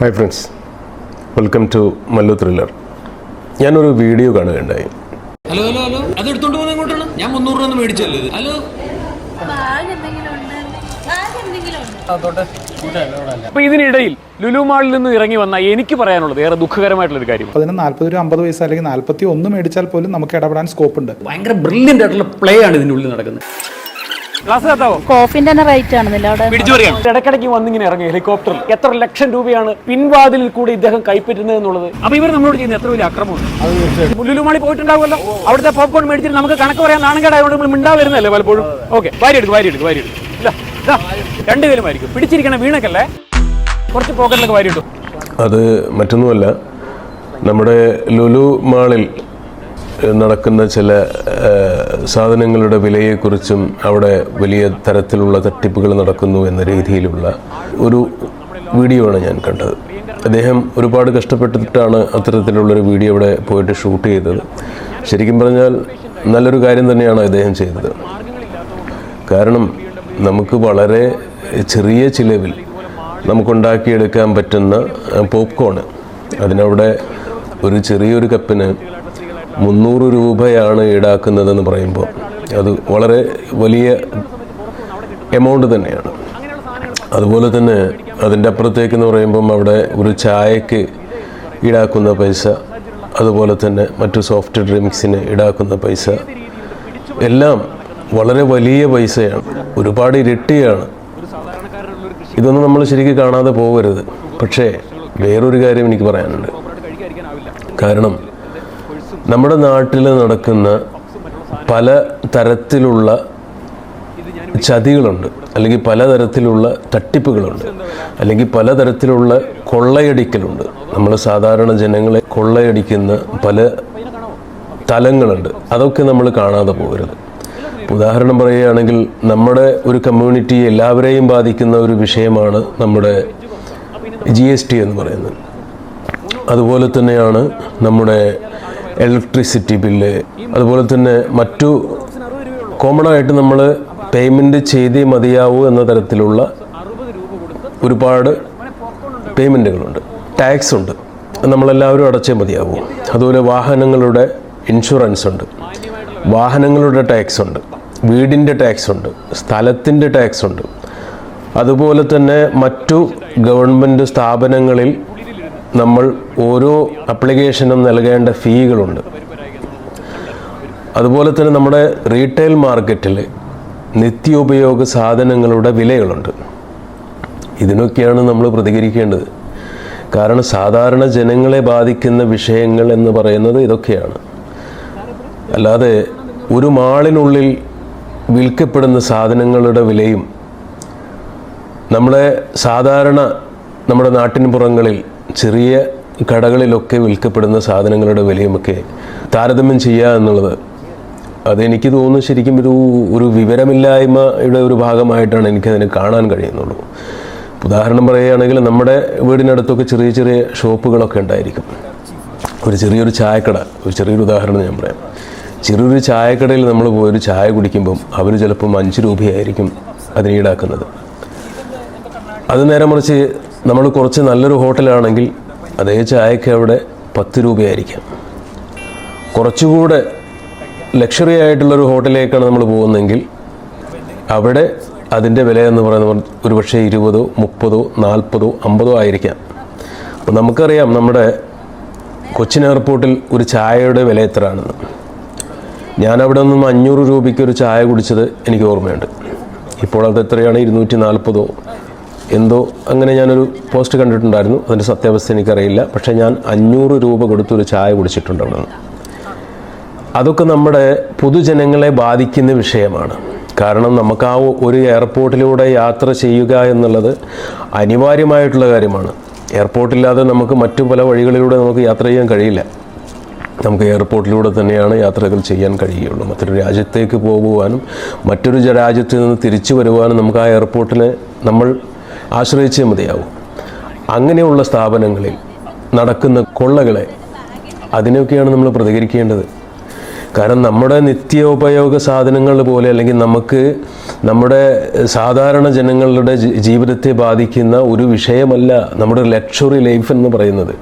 Hi friends welcome to Mallu thriller ഞാനൊരു video കാണുകയുണ്ടായി. Hello hello hello അത് എടുത്തോണ്ട് പോകുന്ന എങ്ങോട്ടാണ്? ഞാൻ മുന്നൂറ് രൂപ മേടിച്ചല്ലേ ഇത്? ഹലോ ബാഗ് എന്തെങ്കിലും ഉണ്ട് ബാഗ് എന്തെങ്കിലും ഉണ്ട് അപ്പൊ ഇതിനിടയിൽ ലുലു മാളിൽ നിന്ന് ഇറങ്ങി വന്ന എനിക്ക് പറയാനുള്ളത് ഏറെ ദുഃഖകരമായിട്ടുള്ള ഒരു കാര്യം അതിന് നാൽപ്പത് ഒരു അമ്പത് വയസ്സ് അല്ലെങ്കിൽ നാല്പത്തി ഒന്ന് മേടിച്ചാൽ പോലും നമുക്ക് ഇടപെടാൻ സ്കോപ്പ് ഉണ്ട്. ഭയങ്കര ബ്രില്യന്റ് ആയിട്ടുള്ള പ്ലേ ആണ് ഇതിനുള്ളിൽ ഉള്ളിൽ നടക്കുന്നത്. കോഫിന്റെ തന്നെ റേറ്റ് ആണെന്നില്ല അവിടെ. ഇടയ്ക്കിടയ്ക്ക് വന്നിങ്ങനെ ഇറങ്ങി ഹെലികോപ്റ്ററിൽ എത്ര ലക്ഷം രൂപയാണ് പിൻവാതിലിൽ കൂടി ഇദ്ദേഹം കൈപ്പറ്റുന്നത് എന്നുള്ളത്? അപ്പൊ ഇവർ നമ്മളോട് ചെയ്യുന്ന എത്ര വലിയ അക്രമമാണ്? മുല്ലുമാളി പോയിട്ടുണ്ടാവുമല്ലോ. അവിടുത്തെ പോപ്കോൺ മേടിച്ചിട്ട് നമുക്ക് കണക്ക് പറയാൻ നാണക്കേടായതുകൊണ്ട് നമ്മൾ മിണ്ടാ വരുന്നല്ലേ പലപ്പോഴും? ഓക്കെ വാരി എടുക്കും വാരി എടുക്കും വാരി എടുക്കും. ഇല്ല ഇതാ രണ്ട് പേരും ആയിരിക്കും. പിടിച്ചിരിക്കണ വീണക്കല്ലേ? കുറച്ച് പോക്കറ്റിലൊക്കെ വാരി ഇട്ടു. അത് മറ്റൊന്നുമല്ല. നമ്മുടെ ലുലു മാളിൽ നടക്കുന്ന ചില സാധനങ്ങളുടെ വിലയെക്കുറിച്ചും അവിടെ വലിയ തരത്തിലുള്ള തട്ടിപ്പുകൾ നടക്കുന്നു എന്ന രീതിയിലുള്ള ഒരു വീഡിയോ ആണ് ഞാൻ കണ്ടത്. അദ്ദേഹം ഒരുപാട് കഷ്ടപ്പെട്ടിട്ടാണ് അത്തരത്തിലുള്ളൊരു വീഡിയോ അവിടെ പോയിട്ട് ഷൂട്ട് ചെയ്തത്. ശരിക്കും പറഞ്ഞാൽ നല്ലൊരു കാര്യം തന്നെയാണ് അദ്ദേഹം ചെയ്തത്. കാരണം നമുക്ക് വളരെ ചെറിയ ചിലവിൽ നമുക്കുണ്ടാക്കിയെടുക്കാൻ പറ്റുന്ന പോപ്കോണ്. അതിനവിടെ ഒരു ചെറിയൊരു കപ്പിന് മുന്നൂറ് രൂപയാണ് ഈടാക്കുന്നതെന്ന് പറയുമ്പോൾ അത് വളരെ വലിയ എമൗണ്ട് തന്നെയാണ്. അതുപോലെ തന്നെ അതിന്റെ അപ്പുറത്തേക്ക് എന്ന് പറയുമ്പം അവിടെ ഒരു ചായക്ക് ഈടാക്കുന്ന പൈസ അതുപോലെ തന്നെ മറ്റു സോഫ്റ്റ് ഡ്രിങ്ക്സിന് ഈടാക്കുന്ന പൈസ. എല്ലാം വളരെ വലിയ പൈസയാണ്. ഒരുപാട് ഇരട്ടിയാണ്. ഇതൊന്നും നമ്മൾ ശരിക്കും കാണാതെ പോകരുത്. പക്ഷേ വേറൊരു കാര്യം എനിക്ക് പറയാനുണ്ട്. കാരണം നമ്മുടെ നാട്ടിൽ നടക്കുന്ന പല തരത്തിലുള്ള ചതികളുണ്ട്. അല്ലെങ്കിൽ പലതരത്തിലുള്ള തട്ടിപ്പുകളുണ്ട്. അല്ലെങ്കിൽ പലതരത്തിലുള്ള കൊള്ളയടിക്കലുണ്ട്. നമ്മൾ സാധാരണ ജനങ്ങളെ കൊള്ളയടിക്കുന്ന പല തലങ്ങളുണ്ട്. അതൊക്കെ നമ്മൾ കാണാതെ പോകരുത്. ഉദാഹരണം പറയുകയാണെങ്കിൽ നമ്മുടെ ഒരു കമ്മ്യൂണിറ്റി എല്ലാവരെയും ബാധിക്കുന്ന ഒരു വിഷയമാണ് നമ്മുടെ ജി എന്ന് പറയുന്നത്. അതുപോലെ തന്നെയാണ് നമ്മുടെ ഇലക്ട്രിസിറ്റി ബില്ല് അതുപോലെ തന്നെ മറ്റു കോമൺ ആയിട്ട് നമ്മൾ പേയ്മെന്റ് ചെയ്തേ മതിയാവൂ എന്ന തരത്തിലുള്ള ഒരുപാട് പേയ്മെന്റുകളുണ്ട് ടാക്സ് ഉണ്ട്. നമ്മളെല്ലാവരും അടച്ചേ മതിയാവൂ. അതുപോലെ വാഹനങ്ങളുടെ ഇൻഷുറൻസ് ഉണ്ട്. വാഹനങ്ങളുടെ ടാക്സ് ഉണ്ട്. വീടിന്റെ ടാക്സ് ഉണ്ട്. സ്ഥലത്തിന്റെ ടാക്സ് ഉണ്ട്. അതുപോലെ തന്നെ മറ്റു ഗവൺമെന്റ് സ്ഥാപനങ്ങളിൽ നമ്മൾ ഓരോ അപ്ലിക്കേഷനും നൽകേണ്ട ഫീകളുണ്ട് അതുപോലെ തന്നെ നമ്മുടെ റീറ്റെയിൽ മാർക്കറ്റിൽ നിത്യോപയോഗ സാധനങ്ങളുടെ വിലകളുണ്ട്. ഇതിനൊക്കെയാണ് നമ്മൾ പ്രതികരിക്കേണ്ടത്. കാരണം സാധാരണ ജനങ്ങളെ ബാധിക്കുന്ന വിഷയങ്ങൾ എന്ന് പറയുന്നത് ഇതൊക്കെയാണ്. അല്ലാതെ ഒരു മാളിനുള്ളിൽ വിൽക്കപ്പെടുന്ന സാധനങ്ങളുടെ വിലയും നമ്മുടെ സാധാരണ നമ്മുടെ നാട്ടിൻ പുറങ്ങളിൽ ചെറിയ കടകളിലൊക്കെ വിൽക്കപ്പെടുന്ന സാധനങ്ങളുടെ വിലയുമൊക്കെ താരതമ്യം ചെയ്യുക എന്നുള്ളത് അതെനിക്ക് തോന്നുന്നു ശരിക്കും ഒരു ഒരു വിവരമില്ലായ്മയുടെ ഒരു ഭാഗമായിട്ടാണ് എനിക്കതിനെ കാണാൻ കഴിയുന്നുള്ളൂ. ഉദാഹരണം പറയുകയാണെങ്കിൽ നമ്മുടെ വീടിനടുത്തൊക്കെ ചെറിയ ചെറിയ ഷോപ്പുകളൊക്കെ ഉണ്ടായിരിക്കും. ഒരു ചെറിയൊരു ചായക്കട ഒരു ചെറിയൊരു ഉദാഹരണം ഞാൻ പറയാം. ചെറിയൊരു ചായക്കടയിൽ നമ്മൾ പോയൊരു ചായ കുടിക്കുമ്പം അവർ ചിലപ്പം അഞ്ച് രൂപയായിരിക്കും അതിന് ഈടാക്കുന്നത്. അത് നേരെ മറിച്ച് നമ്മൾ കുറച്ച് നല്ലൊരു ഹോട്ടലാണെങ്കിൽ അതേ ചായക്ക് അവിടെ പത്ത് രൂപയായിരിക്കാം. കുറച്ചുകൂടെ ലക്ഷറി ആയിട്ടുള്ളൊരു ഹോട്ടലിലേക്കാണ് നമ്മൾ പോകുന്നതെങ്കിൽ അവിടെ അതിന്റെ വില എന്ന് പറയുന്നത് ഒരു പക്ഷേ ഇരുപതോ മുപ്പതോ നാൽപ്പതോ അമ്പതോ ആയിരിക്കാം. അപ്പോൾ നമുക്കറിയാം നമ്മുടെ കൊച്ചിൻ എയർപോർട്ടിൽ ഒരു ചായയുടെ വില എത്രയാണെന്ന് ഞാൻ നിന്നും അഞ്ഞൂറ് രൂപയ്ക്ക് ഒരു ചായ കുടിച്ചത് എനിക്ക് ഓർമ്മയുണ്ട്. ഇപ്പോൾ അത് എത്രയാണ്? ഇരുന്നൂറ്റി നാൽപ്പതോ എന്തോ അങ്ങനെ ഞാനൊരു പോസ്റ്റ് കണ്ടിട്ടുണ്ടായിരുന്നു. അതിന്റെ സത്യാവസ്ഥ എനിക്കറിയില്ല. പക്ഷേ ഞാൻ അഞ്ഞൂറ് രൂപ കൊടുത്ത് ഒരു ചായ കുടിച്ചിട്ടുണ്ട് അവിടെ. അതൊക്കെ നമ്മുടെ പൊതുജനങ്ങളെ ബാധിക്കുന്ന വിഷയമാണ്. കാരണം നമുക്ക് ആ ഒരു എയർപോർട്ടിലൂടെ യാത്ര ചെയ്യുക എന്നുള്ളത് അനിവാര്യമായിട്ടുള്ള കാര്യമാണ്. എയർപോർട്ടില്ലാതെ നമുക്ക് മറ്റു പല വഴികളിലൂടെ നമുക്ക് യാത്ര ചെയ്യാൻ കഴിയില്ല. നമുക്ക് എയർപോർട്ടിലൂടെ തന്നെയാണ് യാത്രകൾ ചെയ്യാൻ കഴിയുള്ളൂ. മറ്റൊരു രാജ്യത്തേക്ക് പോകുവാനും മറ്റൊരു രാജ്യത്ത് നിന്ന് തിരിച്ചു വരുവാനും നമുക്ക് ആ എയർപോർട്ടിനെ നമ്മൾ ആശ്രയിച്ചേ മതിയാവും. അങ്ങനെയുള്ള സ്ഥാപനങ്ങളിൽ നടക്കുന്ന കൊള്ളകളെ അതിനൊക്കെയാണ് നമ്മൾ പ്രതികരിക്കേണ്ടത്. കാരണം നമ്മുടെ നിത്യോപയോഗ സാധനങ്ങൾ പോലെ അല്ലെങ്കിൽ നമുക്ക് നമ്മുടെ സാധാരണ ജനങ്ങളുടെ ജീവിതത്തെ ബാധിക്കുന്ന ഒരു വിഷയമല്ല നമ്മുടെ ലക്ഷറി ലൈഫ് എന്ന് പറയുന്നത്.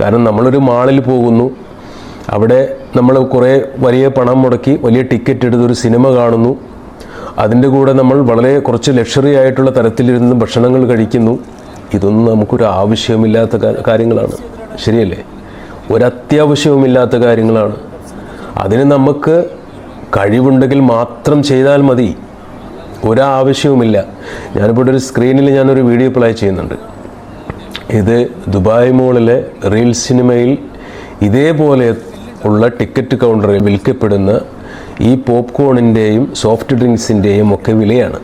കാരണം നമ്മളൊരു മാളിൽ പോകുന്നു. അവിടെ നമ്മൾ കുറേ വലിയ പണം മുടക്കി വലിയ ടിക്കറ്റ് എടുത്ത് ഒരു സിനിമ കാണുന്നു. അതിന്റെ കൂടെ നമ്മൾ വളരെ കുറച്ച് ലക്ഷറി ആയിട്ടുള്ള തരത്തിലിരുന്ന് ഭക്ഷണങ്ങൾ കഴിക്കുന്നു. ഇതൊന്നും നമുക്കൊരു ആവശ്യമില്ലാത്ത കാര്യങ്ങളാണ്. ശരിയല്ലേ? ഒരത്യാവശ്യവുമില്ലാത്ത കാര്യങ്ങളാണ്. അതിന് നമുക്ക് കഴിവുണ്ടെങ്കിൽ മാത്രം ചെയ്താൽ മതി. ഒരാവശ്യവുമില്ല. ഞാനിപ്പോൾ ഒരു സ്ക്രീനിൽ ഞാനൊരു വീഡിയോ പ്ലേ ചെയ്യുന്നുണ്ട്. ഇത് ദുബായ് മോളിലെ റീൽ സിനിമയിൽ ഇതേപോലെ ഉള്ള ടിക്കറ്റ് കൗണ്ടറിൽ വിൽക്കപ്പെടുന്ന ഈ പോപ്കോണിന്റെയും സോഫ്റ്റ് ഡ്രിങ്ക്സിന്റെയും ഒക്കെ വിലയാണ്.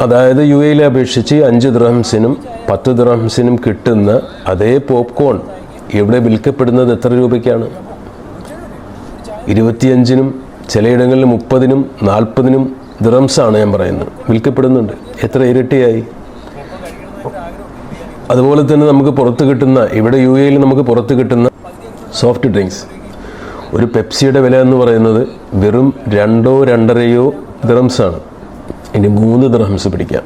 അതായത് യു എയിലെ അപേക്ഷിച്ച് അഞ്ച് ദ്രഹംസിനും പത്ത് ദ്രഹംസിനും കിട്ടുന്ന അതേ പോപ്കോൺ ഇവിടെ വിൽക്കപ്പെടുന്നത് എത്ര രൂപയ്ക്കാണ്? ഇരുപത്തിയഞ്ചിനും ചിലയിടങ്ങളിൽ മുപ്പതിനും നാൽപ്പതിനും ദ്രംസാണ് ഞാൻ പറയുന്നത്. വിൽക്കപ്പെടുന്നുണ്ട്. എത്ര ഇരട്ടിയായി? അതുപോലെ തന്നെ നമുക്ക് പുറത്ത് കിട്ടുന്ന ഇവിടെ യു എയിൽ നമുക്ക് പുറത്ത് കിട്ടുന്ന സോഫ്റ്റ് ഡ്രിങ്ക്സ്. ഒരു പെപ്സിയുടെ വില എന്ന് പറയുന്നത് വെറും രണ്ടോ രണ്ടരയോ ദ്രംസാണ് ഇനി മൂന്ന് ദ്രംസ് പിടിക്കാം.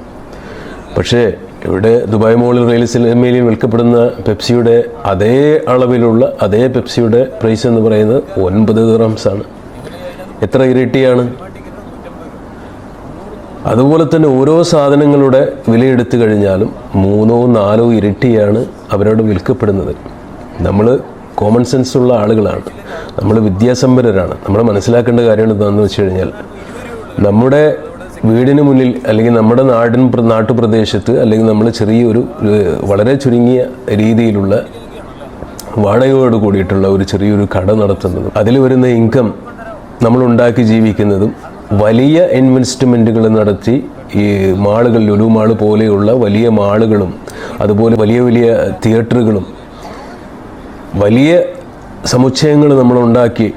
പക്ഷേ ഇവിടെ ദുബായ് മോളിൽ റെയിൽ സിനിമയിൽ വിൽക്കപ്പെടുന്ന പെപ്സിയുടെ അതേ അളവിലുള്ള അതേ പെപ്സിയുടെ പ്രൈസ് എന്ന് പറയുന്നത് ഒൻപത് ദ്രംസാണ് എത്ര ഇരട്ടിയാണ്? അതുപോലെ തന്നെ ഓരോ സാധനങ്ങളുടെ വിലയെടുത്തു കഴിഞ്ഞാലും മൂന്നോ നാലോ ഇരട്ടിയാണ് അവരോട് വിൽക്കപ്പെടുന്നത്. നമ്മൾ കോമൺ സെൻസ് ഉള്ള ആളുകളാണ്. നമ്മൾ വിദ്യാസമ്പന്നരാണ്. നമ്മൾ മനസ്സിലാക്കേണ്ട കാര്യം എന്താണെന്ന് വെച്ച് കഴിഞ്ഞാൽ നമ്മുടെ വീടിന് മുന്നിൽ അല്ലെങ്കിൽ നമ്മുടെ നാടിൻ പ്ര- നാട്ടുപ്രദേശത്ത് അല്ലെങ്കിൽ നമ്മൾ ചെറിയൊരു വളരെ ചുരുങ്ങിയ രീതിയിലുള്ള വാടകയോട് കൂടിയിട്ടുള്ള ഒരു ചെറിയൊരു കട നടത്തുന്നതും. അതിൽ വരുന്ന ഇൻകം നമ്മൾ ഉണ്ടാക്കി ജീവിക്കുന്നതും വലിയ ഇൻവെസ്റ്റ്മെന്റുകൾ നടത്തി ഈ മാളുകൾ ലുലു മാൾ പോലെയുള്ള വലിയ മാളുകളും അതുപോലെ വലിയ വലിയ തിയേറ്ററുകളും വലിയ സമുച്ചയങ്ങൾ നമ്മൾ ഉണ്ടാക്കി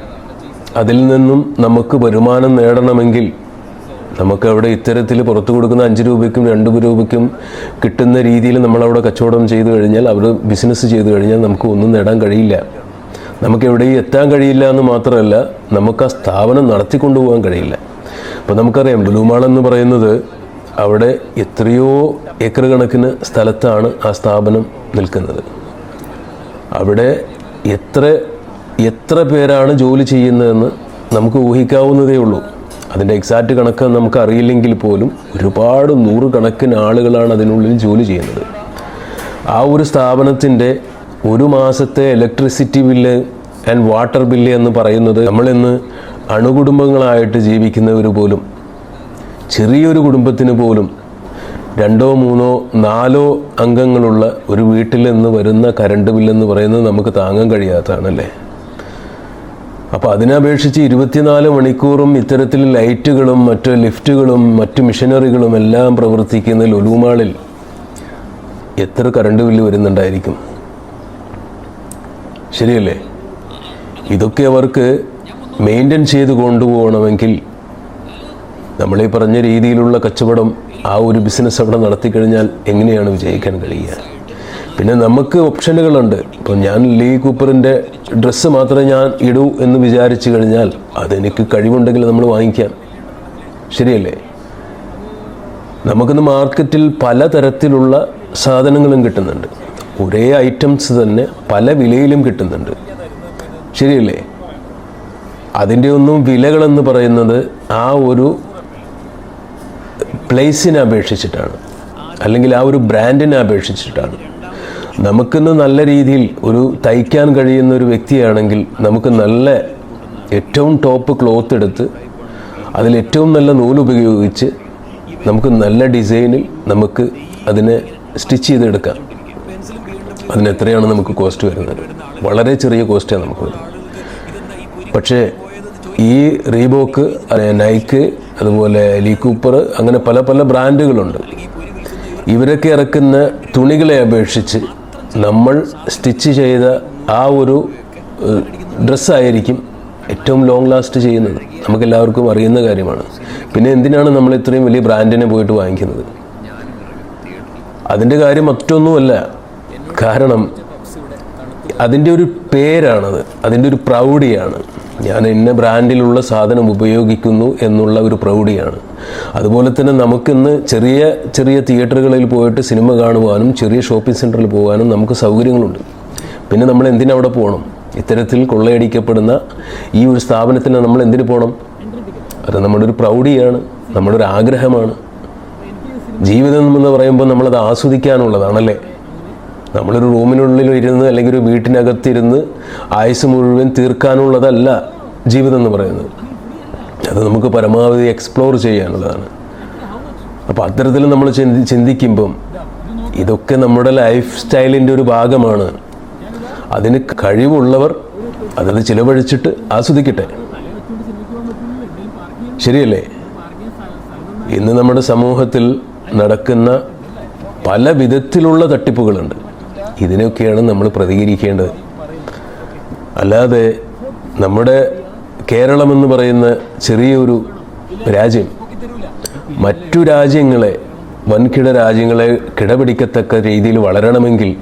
അതിൽ നിന്നും നമുക്ക് വരുമാനം നേടണമെങ്കിൽ നമുക്ക് അവിടെ ഇത്തരത്തിൽ പുറത്തു കൊടുക്കുന്ന അഞ്ച് രൂപയ്ക്കും രണ്ട് രൂപയ്ക്കും കിട്ടുന്ന രീതിയിൽ നമ്മളവിടെ കച്ചവടം ചെയ്തു കഴിഞ്ഞാൽ അവർ ബിസിനസ് ചെയ്തു കഴിഞ്ഞാൽ നമുക്ക് ഒന്നും നേടാൻ കഴിയില്ല. നമുക്ക് എവിടെയും എത്താൻ കഴിയില്ല എന്ന് മാത്രമല്ല നമുക്ക് ആ സ്ഥാപനം നടത്തിക്കൊണ്ടുപോകാൻ കഴിയില്ല. അപ്പോൾ നമുക്കറിയാം ലുലുമാൾ എന്ന് പറയുന്നത് അവിടെ എത്രയോ ഏക്കർ കണക്കിന് സ്ഥലത്താണ് ആ സ്ഥാപനം നിൽക്കുന്നത്. അവിടെ എത്ര എത്ര പേരാണ് ജോലി ചെയ്യുന്നതെന്ന് നമുക്ക് ഊഹിക്കാവുന്നതേ ഉള്ളൂ. അതിന്റെ എക്സാക്റ്റ് കണക്ക് നമുക്ക് അറിയില്ലെങ്കിൽ പോലും ഒരുപാട് നൂറുകണക്കിന് ആളുകളാണ് അതിനുള്ളിൽ ജോലി ചെയ്യുന്നത്. ആ ഒരു സ്ഥാപനത്തിന്റെ ഒരു മാസത്തെ electricity bill and water bill എന്ന് പറയുന്നത് നമ്മളിന്ന് അണുകുടുംബങ്ങളായിട്ട് ജീവിക്കുന്നവർ പോലും ചെറിയൊരു കുടുംബത്തിന് പോലും രണ്ടോ മൂന്നോ നാലോ അംഗങ്ങളുള്ള ഒരു വീട്ടിൽ നിന്ന് വരുന്ന കരണ്ട് ബില്ലെന്ന് പറയുന്നത് നമുക്ക് താങ്ങാൻ കഴിയാത്തതാണല്ലേ? അപ്പോൾ അതിനപേക്ഷിച്ച് ഇരുപത്തിനാല് മണിക്കൂറും ഇത്തരത്തിൽ ലൈറ്റുകളും മറ്റ് ലിഫ്റ്റുകളും മറ്റ് മിഷനറികളും എല്ലാം പ്രവർത്തിക്കുന്ന ലുലുമാളിൽ എത്ര കറണ്ട് ബില്ല് വരുന്നുണ്ടായിരിക്കും? ശരിയല്ലേ? ഇതൊക്കെ അവർക്ക് മെയിന്റെയിൻ ചെയ്ത് കൊണ്ടുപോകണമെങ്കിൽ നമ്മളീ പറഞ്ഞ രീതിയിലുള്ള കച്ചവടം ആ ഒരു ബിസിനസ് അവിടെ നടത്തിക്കഴിഞ്ഞാൽ എങ്ങനെയാണ് വിജയിക്കാൻ കഴിയുക? പിന്നെ നമുക്ക് ഓപ്ഷനുകളുണ്ട് ഇപ്പം ഞാൻ ലീ കൂപ്പറിന്റെ ഡ്രസ്സ് മാത്രമേ ഞാൻ ഇടൂ എന്ന് വിചാരിച്ചു കഴിഞ്ഞാൽ അതെനിക്ക് കഴിവുണ്ടെങ്കിൽ നമ്മൾ വാങ്ങിക്കാം. ശരിയല്ലേ? നമുക്കിന്ന് മാർക്കറ്റിൽ പലതരത്തിലുള്ള സാധനങ്ങളും കിട്ടുന്നുണ്ട്. ഒരേ ഐറ്റംസ് തന്നെ പല വിലയിലും കിട്ടുന്നുണ്ട്. ശരിയല്ലേ? അതിന്റെ ഒന്നും വിലകളെന്ന് പറയുന്നത് ആ ഒരു പ്ലേസിനെ അപേക്ഷിച്ചിട്ടാണ്. അല്ലെങ്കിൽ ആ ഒരു ബ്രാൻഡിനെ അപേക്ഷിച്ചിട്ടാണ്. നമുക്കിന്ന് നല്ല രീതിയിൽ ഒരു തയ്ക്കാൻ കഴിയുന്ന ഒരു വ്യക്തിയാണെങ്കിൽ നമുക്ക് നല്ല ഏറ്റവും ടോപ്പ് ക്ലോത്ത് എടുത്ത് അതിൽ ഏറ്റവും നല്ല നൂൽ ഉപയോഗിച്ച് നമുക്ക് നല്ല ഡിസൈനിൽ നമുക്ക് അതിനെ സ്റ്റിച്ച് ചെയ്തെടുക്കാം. അതിന് എത്രയാണ് നമുക്ക് കോസ്റ്റ് വരുന്നത്? വളരെ ചെറിയ കോസ്റ്റാണ് നമുക്ക് വരുന്നത് പക്ഷേ ഈ റീബോക്ക് നൈക്ക് അതുപോലെ ലീ കൂപ്പർ അങ്ങനെ പല പല ബ്രാൻഡുകളുണ്ട്. ഇവരൊക്കെ ഇറക്കുന്ന തുണികളെ അപേക്ഷിച്ച് നമ്മൾ സ്റ്റിച്ച് ചെയ്ത ആ ഒരു ഡ്രസ്സായിരിക്കും ഏറ്റവും ലോങ് ലാസ്റ്റ് ചെയ്യുന്നത്. നമുക്കെല്ലാവർക്കും അറിയുന്ന കാര്യമാണ്. പിന്നെ എന്തിനാണ് നമ്മൾ ഇത്രയും വലിയ ബ്രാൻഡിനെ പോയിട്ട് വാങ്ങിക്കുന്നത്? അതിന്റെ കാര്യം മറ്റൊന്നുമല്ല. കാരണം അതിന്റെ ഒരു പേരാണത്. അതിന്റെ ഒരു പ്രൗഢിയാണ്. ഞാൻ ഇന്ന ബ്രാൻഡിലുള്ള സാധനം ഉപയോഗിക്കുന്നു എന്നുള്ള ഒരു പ്രൗഢിയാണ്. അതുപോലെ തന്നെ നമുക്കിന്ന് ചെറിയ ചെറിയ തിയേറ്ററുകളിൽ പോയിട്ട് സിനിമ കാണുവാനും ചെറിയ ഷോപ്പിംഗ് സെന്ററിൽ പോകാനും നമുക്ക് സൗകര്യങ്ങളുണ്ട്. പിന്നെ നമ്മൾ എന്തിനവിടെ പോകണം? ഇത്തരത്തിൽ കൊള്ളയടിക്കപ്പെടുന്ന ഈ ഒരു സ്ഥാപനത്തിന് നമ്മൾ എന്തിനു പോകണം? അത് നമ്മുടെ ഒരു പ്രൗഢിയാണ് നമ്മുടെ ഒരു ആഗ്രഹമാണ്. ജീവിതം എന്ന് പറയുമ്പോൾ നമ്മളത് ആസ്വദിക്കാനുള്ളതാണല്ലേ? നമ്മളൊരു റൂമിനുള്ളിൽ ഇരുന്ന് അല്ലെങ്കിൽ ഒരു വീട്ടിനകത്തിരുന്ന് ആയുസ് മുഴുവൻ തീർക്കാനുള്ളതല്ല ജീവിതം എന്ന് പറയുന്നത്. അത് നമുക്ക് പരമാവധി എക്സ്പ്ലോർ ചെയ്യാനുള്ളതാണ്. അപ്പോൾ അത്തരത്തിൽ നമ്മൾ ചിന്തി ചിന്തിക്കുമ്പം ഇതൊക്കെ നമ്മുടെ ലൈഫ് സ്റ്റൈലിന്റെ ഒരു ഭാഗമാണ്. അതിന് കഴിവുള്ളവർ അതത് ചിലവഴിച്ചിട്ട് ആസ്വദിക്കട്ടെ. ശരിയല്ലേ? ഇന്ന് നമ്മുടെ സമൂഹത്തിൽ നടക്കുന്ന പല വിധത്തിലുള്ള തട്ടിപ്പുകളുണ്ട്. ഇതിനൊക്കെയാണ് നമ്മൾ പ്രതികരിക്കേണ്ടത്. അല്ലാതെ നമ്മുടെ കേരളമെന്ന് പറയുന്ന ചെറിയൊരു രാജ്യം മറ്റു രാജ്യങ്ങളെ വൻകിട രാജ്യങ്ങളെ കിടപിടിക്കത്തക്ക രീതിയിൽ വളരണമെങ്കിൽ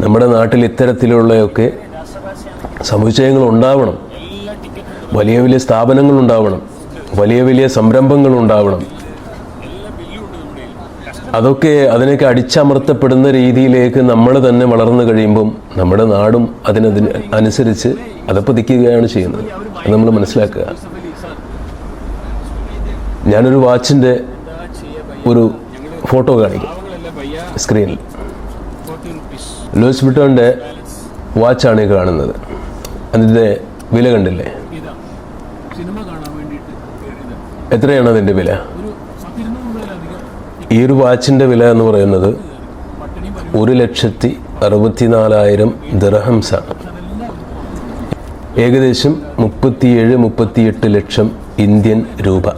നമ്മുടെ നാട്ടിൽ ഇത്തരത്തിലുള്ളയൊക്കെ സമുച്ചയങ്ങൾ ഉണ്ടാവണം. വലിയ വലിയ സ്ഥാപനങ്ങൾ ഉണ്ടാവണം. വലിയ വലിയ സംരംഭങ്ങൾ ഉണ്ടാവണം. അതൊക്കെ അതിനൊക്കെ അടിച്ചമർത്തപ്പെടുന്ന രീതിയിലേക്ക് നമ്മൾ തന്നെ വളർന്നു കഴിയുമ്പം നമ്മുടെ നാടും അതിനതിന് അനുസരിച്ച് അതപ്പതിക്കുകയാണ് ചെയ്യുന്നത്. അത് നമ്മൾ മനസ്സിലാക്കുക. ഞാനൊരു വാച്ചിന്റെ ഒരു ഫോട്ടോ കാണിക്കും സ്ക്രീനിൽ. ലൂയിസ് വിട്ടോന്റെ വാച്ചാണ് ഈ കാണുന്നത്. അതിന്റെ വില കണ്ടില്ലേ? എത്രയാണ് അതിന്റെ വില? ഈ ഒരു വാച്ചിന്റെ വില എന്ന് പറയുന്നത് ഒരു ലക്ഷത്തി അറുപത്തിനാലായിരം ദിർഹംസാണ് ഏകദേശം മുപ്പത്തിയേഴ് മുപ്പത്തിയെട്ട് ലക്ഷം ഇന്ത്യൻ രൂപ.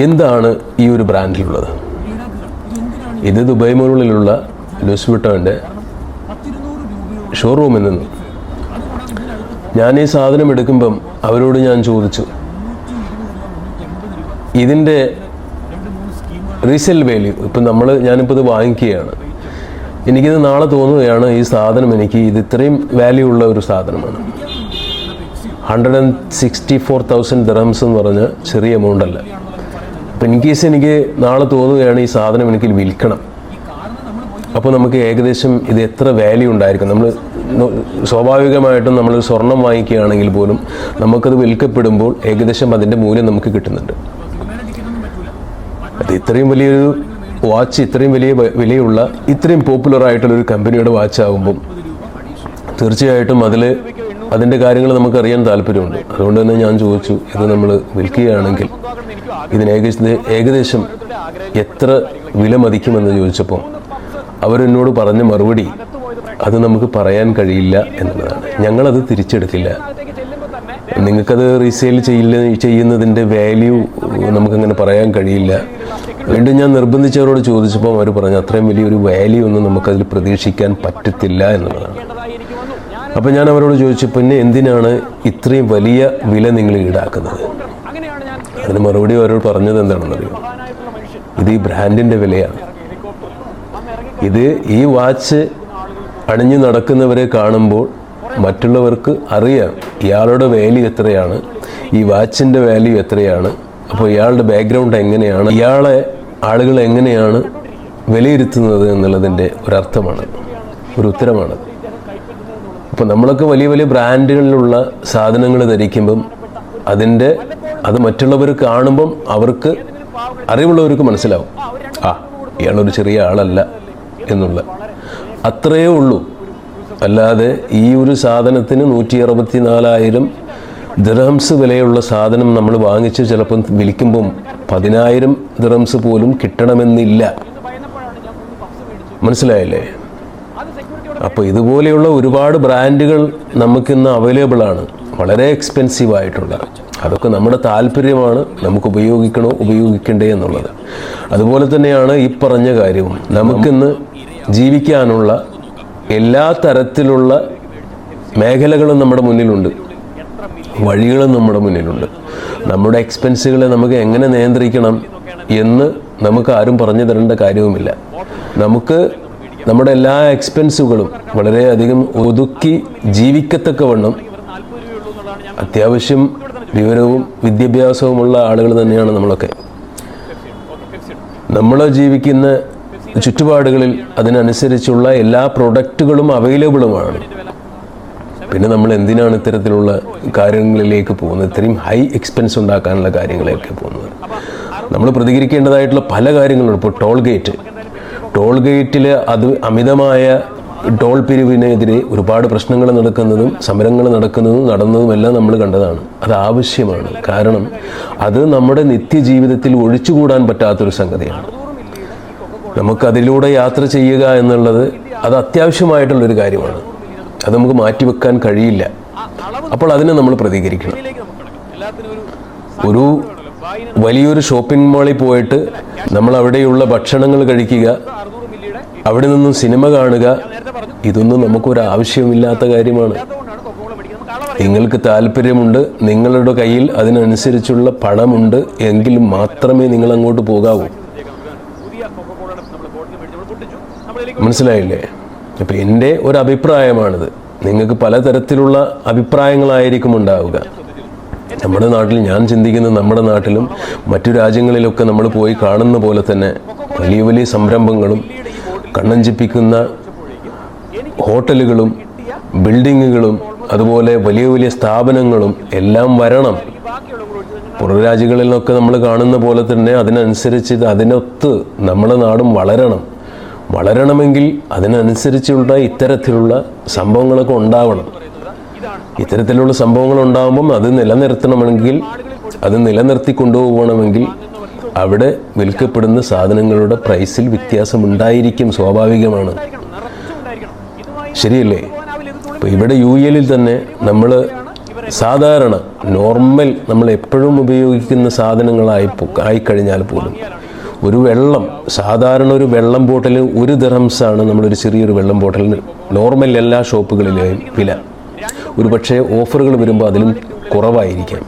എന്താണ് ഈ ഒരു ബ്രാൻഡിലുള്ളത്? ഇത് ദുബായ് മോളിലുള്ള ലൂസ് വിട്ടോന്റെ ഷോറൂമിൽ നിന്ന്. ഞാൻ ഈ സാധനം എടുക്കുമ്പം അവരോട് ഞാൻ ചോദിച്ചു ഇതിന്റെ റീസെൽ വാല്യൂ ഇപ്പം നമ്മൾ ഞാനിപ്പോൾ ഇത് വാങ്ങിക്കുകയാണ്. എനിക്കിത് നാളെ തോന്നുകയാണ് ഈ സാധനം എനിക്ക് ഇത് ഇത്രയും വാല്യൂ ഉള്ള ഒരു സാധനമാണ്. Hundred and sixty four thousand dirhams എന്ന് പറഞ്ഞ ചെറിയ എമൗണ്ട് അല്ല. അപ്പം ഇൻ കേസ് എനിക്ക് നാളെ തോന്നുകയാണ് ഈ സാധനം എനിക്ക് വിൽക്കണം. അപ്പോൾ നമുക്ക് ഏകദേശം ഇത് എത്ര വാല്യൂ ഉണ്ടായിരിക്കും? നമ്മൾ സ്വാഭാവികമായിട്ടും നമ്മൾ സ്വർണം വാങ്ങിക്കുകയാണെങ്കിൽ പോലും നമുക്കത് വിൽക്കപ്പെടുമ്പോൾ ഏകദേശം അതിന്റെ മൂല്യം നമുക്ക് കിട്ടുന്നുണ്ട്. അത് ഇത്രയും വലിയൊരു വാച്ച് ഇത്രയും വലിയ വിലയുള്ള ഇത്രയും പോപ്പുലർ ആയിട്ടുള്ള ഒരു കമ്പനിയുടെ വാച്ച് ആകുമ്പം തീർച്ചയായിട്ടും അതിൽ അതിന്റെ കാര്യങ്ങൾ നമുക്ക് അറിയാൻ താല്പര്യമുണ്ട്. അതുകൊണ്ട് തന്നെ ഞാൻ ചോദിച്ചു ഇത് നമ്മൾ വിൽക്കുകയാണെങ്കിൽ ഇതിന് ഏകദേശം ഏകദേശം എത്ര വില മതിക്കുമെന്ന് ചോദിച്ചപ്പോൾ അവരെന്നോട് പറഞ്ഞ മറുപടി അത് നമുക്ക് പറയാൻ കഴിയില്ല എന്നുള്ളതാണ്. ഞങ്ങളത് തിരിച്ചെടുക്കില്ല നിങ്ങൾക്കത് റീസെയിൽ ചെയ്യില്ല ചെയ്യുന്നതിന്റെ വാല്യൂ നമുക്കങ്ങനെ പറയാൻ കഴിയില്ല. വീണ്ടും ഞാൻ നിർബന്ധിച്ചവരോട് ചോദിച്ചപ്പോൾ അവർ പറഞ്ഞു അത്രയും വലിയൊരു വാല്യൂ ഒന്നും നമുക്കതിൽ പ്രതീക്ഷിക്കാൻ പറ്റത്തില്ല എന്നുള്ളതാണ്. അപ്പോൾ ഞാൻ അവരോട് ചോദിച്ചു പിന്നെ എന്തിനാണ് ഇത്രയും വലിയ വില നിങ്ങൾ ഈടാക്കുന്നത്? അതിന് മറുപടി അവരോട് പറഞ്ഞത് എന്താണെന്നറിയോ? ഇത് ഈ ബ്രാൻഡിന്റെ വിലയാണ്. ഇത് ഈ വാച്ച് അണിഞ്ഞു നടക്കുന്നവരെ കാണുമ്പോൾ മറ്റുള്ളവർക്ക് അറിയാം ഇയാളുടെ വാല്യൂ എത്രയാണ് ഈ വാച്ചിന്റെ വാല്യൂ എത്രയാണ്. അപ്പോൾ ഇയാളുടെ ബാക്ക്ഗ്രൗണ്ട് എങ്ങനെയാണ് ഇയാളെ ആളുകൾ എങ്ങനെയാണ് വിലയിരുത്തുന്നത് എന്നുള്ളതിന്റെ ഒരർത്ഥമാണ് ഒരു ഉത്തരമാണ്. അപ്പോൾ നമ്മളൊക്കെ വലിയ വലിയ ബ്രാൻഡുകളിലുള്ള സാധനങ്ങൾ ധരിക്കുമ്പം അതിന്റെ അത് മറ്റുള്ളവർ കാണുമ്പം അവർക്ക് അറിവുള്ളവർക്ക് മനസ്സിലാവും. ആ ഇയാളൊരു ചെറിയ ആളല്ല എന്നുള്ള. അത്രയേ ഉള്ളൂ. അല്ലാതെ ഈ ഒരു സാധനത്തിന് നൂറ്റി അറുപത്തി നാലായിരം ദൃഹംസ് വിലയുള്ള സാധനം നമ്മൾ വാങ്ങിച്ച് ചിലപ്പം വിൽക്കുമ്പം പതിനായിരം ദിറംസ് പോലും കിട്ടണമെന്നില്ല. മനസ്സിലായില്ലേ? അപ്പോൾ ഇതുപോലെയുള്ള ഒരുപാട് ബ്രാൻഡുകൾ നമുക്കിന്ന് അവൈലബിൾ ആണ്. വളരെ എക്സ്പെൻസീവ് ആയിട്ടുള്ള. അതൊക്കെ നമ്മുടെ താല്പര്യമാണ്. നമുക്ക് ഉപയോഗിക്കണോ ഉപയോഗിക്കണ്ടേ എന്നുള്ളത്. അതുപോലെ തന്നെയാണ് ഈ പറഞ്ഞ കാര്യവും. നമുക്കിന്ന് ജീവിക്കാനുള്ള എല്ലാ തരത്തിലുള്ള മേഖലകളും നമ്മുടെ മുന്നിലുണ്ട്. വഴികളും നമ്മുടെ മുന്നിലുണ്ട്. നമ്മുടെ എക്സ്പെൻസുകളെ നമുക്ക് എങ്ങനെ നിയന്ത്രിക്കണം എന്ന് നമുക്ക് ആരും പറഞ്ഞു തരേണ്ട കാര്യവുമില്ല. നമുക്ക് നമ്മുടെ എല്ലാ എക്സ്പെൻസുകളും വളരെയധികം ഒതുക്കി ജീവിക്കത്തക്കവണ്ണം അത്യാവശ്യം വിവരവും വിദ്യാഭ്യാസവുമുള്ള ആളുകൾ തന്നെയാണ് നമ്മളൊക്കെ. നമ്മൾ ജീവിക്കുന്ന ചുറ്റുപാടുകളിൽ അതിനനുസരിച്ചുള്ള എല്ലാ പ്രൊഡക്റ്റുകളും അവൈലബിളുമാണ് പിന്നെ നമ്മൾ എന്തിനാണ് ഇത്തരത്തിലുള്ള കാര്യങ്ങളിലേക്ക് പോകുന്നത്? ഇത്രയും ഹൈ എക്സ്പെൻസ് ഉണ്ടാക്കാനുള്ള കാര്യങ്ങളിലേക്ക് പോകുന്നത്. നമ്മൾ പ്രതികരിക്കേണ്ടതായിട്ടുള്ള പല കാര്യങ്ങളുണ്ട്. ഇപ്പോൾ ടോൾ ഗേറ്റ് ടോൾ ഗേറ്റിൽ അത് അമിതമായ ടോൾ പിരിവിനെതിരെ ഒരുപാട് പ്രശ്നങ്ങൾ നടക്കുന്നതും സമരങ്ങൾ നടക്കുന്നതും നടന്നതുമെല്ലാം നമ്മൾ കണ്ടതാണ്. അത് ആവശ്യമാണ്. കാരണം അത് നമ്മുടെ നിത്യജീവിതത്തിൽ ഒഴിച്ചുകൂടാൻ പറ്റാത്തൊരു സംഗതിയാണ്. നമുക്കതിലൂടെ യാത്ര ചെയ്യുക എന്നുള്ളത് അത് അത്യാവശ്യമായിട്ടുള്ളൊരു കാര്യമാണ്. അത് നമുക്ക് മാറ്റിവെക്കാൻ കഴിയില്ല. അപ്പോൾ അതിനെ നമ്മൾ പ്രതികരിക്കണം. ഒരു വലിയൊരു ഷോപ്പിംഗ് മാളിൽ പോയിട്ട് നമ്മൾ അവിടെയുള്ള ഭക്ഷണങ്ങൾ കഴിക്കുക അവിടെ നിന്നും സിനിമ കാണുക ഇതൊന്നും നമുക്കൊരു ആവശ്യമില്ലാത്ത കാര്യമാണ്. നിങ്ങൾക്ക് താല്പര്യമുണ്ട് നിങ്ങളുടെ കയ്യിൽ അതിനനുസരിച്ചുള്ള പണമുണ്ട് എങ്കിൽ മാത്രമേ നിങ്ങൾ അങ്ങോട്ട് പോകാവൂ. മനസ്സിലായില്ലേ? അപ്പം എന്റെ ഒരു അഭിപ്രായമാണിത്. നിങ്ങൾക്ക് പലതരത്തിലുള്ള അഭിപ്രായങ്ങളായിരിക്കും ഉണ്ടാവുക. നമ്മുടെ നാട്ടിൽ ഞാൻ ചിന്തിക്കുന്നത് നമ്മുടെ നാട്ടിലും മറ്റു രാജ്യങ്ങളിലൊക്കെ നമ്മൾ പോയി കാണുന്ന പോലെ തന്നെ വലിയ വലിയ സംരംഭങ്ങളും കണ്ണഞ്ചിപ്പിക്കുന്ന ഹോട്ടലുകളും ബിൽഡിങ്ങുകളും അതുപോലെ വലിയ വലിയ സ്ഥാപനങ്ങളും എല്ലാം വരണം. പുറരാജ്യങ്ങളിലൊക്കെ നമ്മൾ കാണുന്ന പോലെ തന്നെ അതിനനുസരിച്ച് അതിനൊത്ത് നമ്മുടെ നാടും വളരണം. വളരണമെങ്കിൽ അതിനനുസരിച്ചുള്ള ഇത്തരത്തിലുള്ള സംഭവങ്ങളൊക്കെ ഉണ്ടാവണം. ഇത്തരത്തിലുള്ള സംഭവങ്ങൾ ഉണ്ടാകുമ്പം അത് നിലനിർത്തണമെങ്കിൽ അത് നിലനിർത്തി കൊണ്ടുപോകണമെങ്കിൽ അവിടെ വിൽക്കപ്പെടുന്ന സാധനങ്ങളുടെ പ്രൈസിൽ വ്യത്യാസം ഉണ്ടായിരിക്കും സ്വാഭാവികമാണ്. ശരിയല്ലേ? അപ്പോൾ ഇവിടെ യു എല്ലിൽ തന്നെ നമ്മൾ സാധാരണ നോർമൽ നമ്മൾ എപ്പോഴും ഉപയോഗിക്കുന്ന സാധനങ്ങളായി ആയിക്കഴിഞ്ഞാൽ പോലും ഒരു വെള്ളം സാധാരണ ഒരു വെള്ളം ബോട്ടിൽ ഒരു ദിറംസാണ് നമ്മളൊരു ചെറിയൊരു വെള്ളം ബോട്ടിലിന് നോർമൽ എല്ലാ ഷോപ്പുകളിലെയും വില. ഒരു പക്ഷേ ഓഫറുകൾ വരുമ്പോൾ അതിലും കുറവായിരിക്കാം.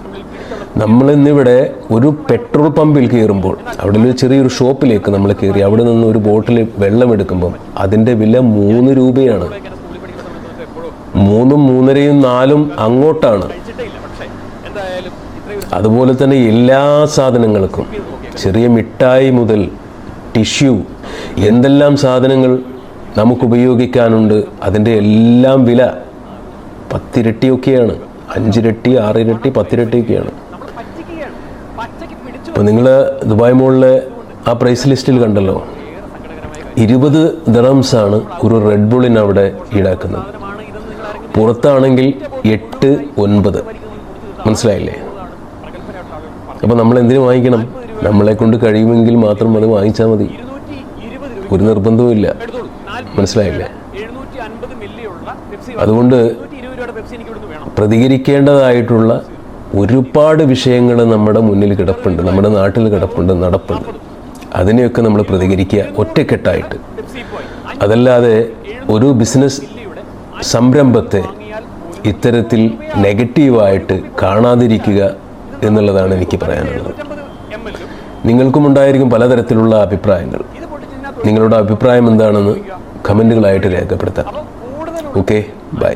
നമ്മളിന്നിവിടെ ഒരു പെട്രോൾ പമ്പിൽ കയറുമ്പോൾ അവിടെ ഒരു ചെറിയൊരു ഷോപ്പിലേക്ക് നമ്മൾ കയറി അവിടെ നിന്ന് ഒരു ബോട്ടിൽ വെള്ളം എടുക്കുമ്പം അതിന്റെ വില മൂന്ന് രൂപയാണ്. മൂന്നും മൂന്നരയും നാലും അങ്ങോട്ടാണ്. അതുപോലെ തന്നെ എല്ലാ സാധനങ്ങൾക്കും ചെറിയ മിഠായി മുതൽ ടിഷ്യൂ എന്തെല്ലാം സാധനങ്ങൾ നമുക്ക് ഉപയോഗിക്കാനുണ്ട് അതിന്റെ എല്ലാം വില പത്തിരട്ടിയൊക്കെയാണ്. അഞ്ചിരട്ടി ആറിരട്ടി പത്തിരട്ടിയൊക്കെയാണ്. അപ്പോൾ നിങ്ങൾ ദുബായ് മോളിലെ ആ പ്രൈസ് ലിസ്റ്റിൽ കണ്ടല്ലോ. ഇരുപത് ആണ് ഒരു റെഡ് ബുള്ളിന് അവിടെ ഈടാക്കുന്നത്. പുറത്താണെങ്കിൽ എട്ട് ഒൻപത്. മനസ്സിലായില്ലേ? അപ്പോൾ നമ്മൾ എന്തിനു വാങ്ങിക്കണം? നമ്മളെ കൊണ്ട് കഴിയുമെങ്കിൽ മാത്രം അത് വാങ്ങിച്ചാൽ മതി. ഒരു നിർബന്ധവും ഇല്ല മനസ്സിലായില്ലേ? അതുകൊണ്ട് പ്രതികരിക്കേണ്ടതായിട്ടുള്ള ഒരുപാട് വിഷയങ്ങൾ നമ്മുടെ മുന്നിൽ കിടപ്പുണ്ട് നമ്മുടെ നാട്ടിൽ കിടപ്പുണ്ട് നടപ്പുണ്ട്. അതിനെയൊക്കെ നമ്മൾ പ്രതികരിക്കുക ഒറ്റക്കെട്ടായിട്ട്. അതല്ലാതെ ഒരു ബിസിനസ് സംരംഭത്തെ ഇത്തരത്തിൽ നെഗറ്റീവായിട്ട് കാണാതിരിക്കുക എന്നുള്ളതാണ് എനിക്ക് പറയാനുള്ളത്. നിങ്ങൾക്കും ഉണ്ടായിരിക്കും പലതരത്തിലുള്ള അഭിപ്രായങ്ങൾ. നിങ്ങളുടെ അഭിപ്രായം എന്താണെന്ന് കമന്റുകളായിട്ട് രേഖപ്പെടുത്താം. Okay bye.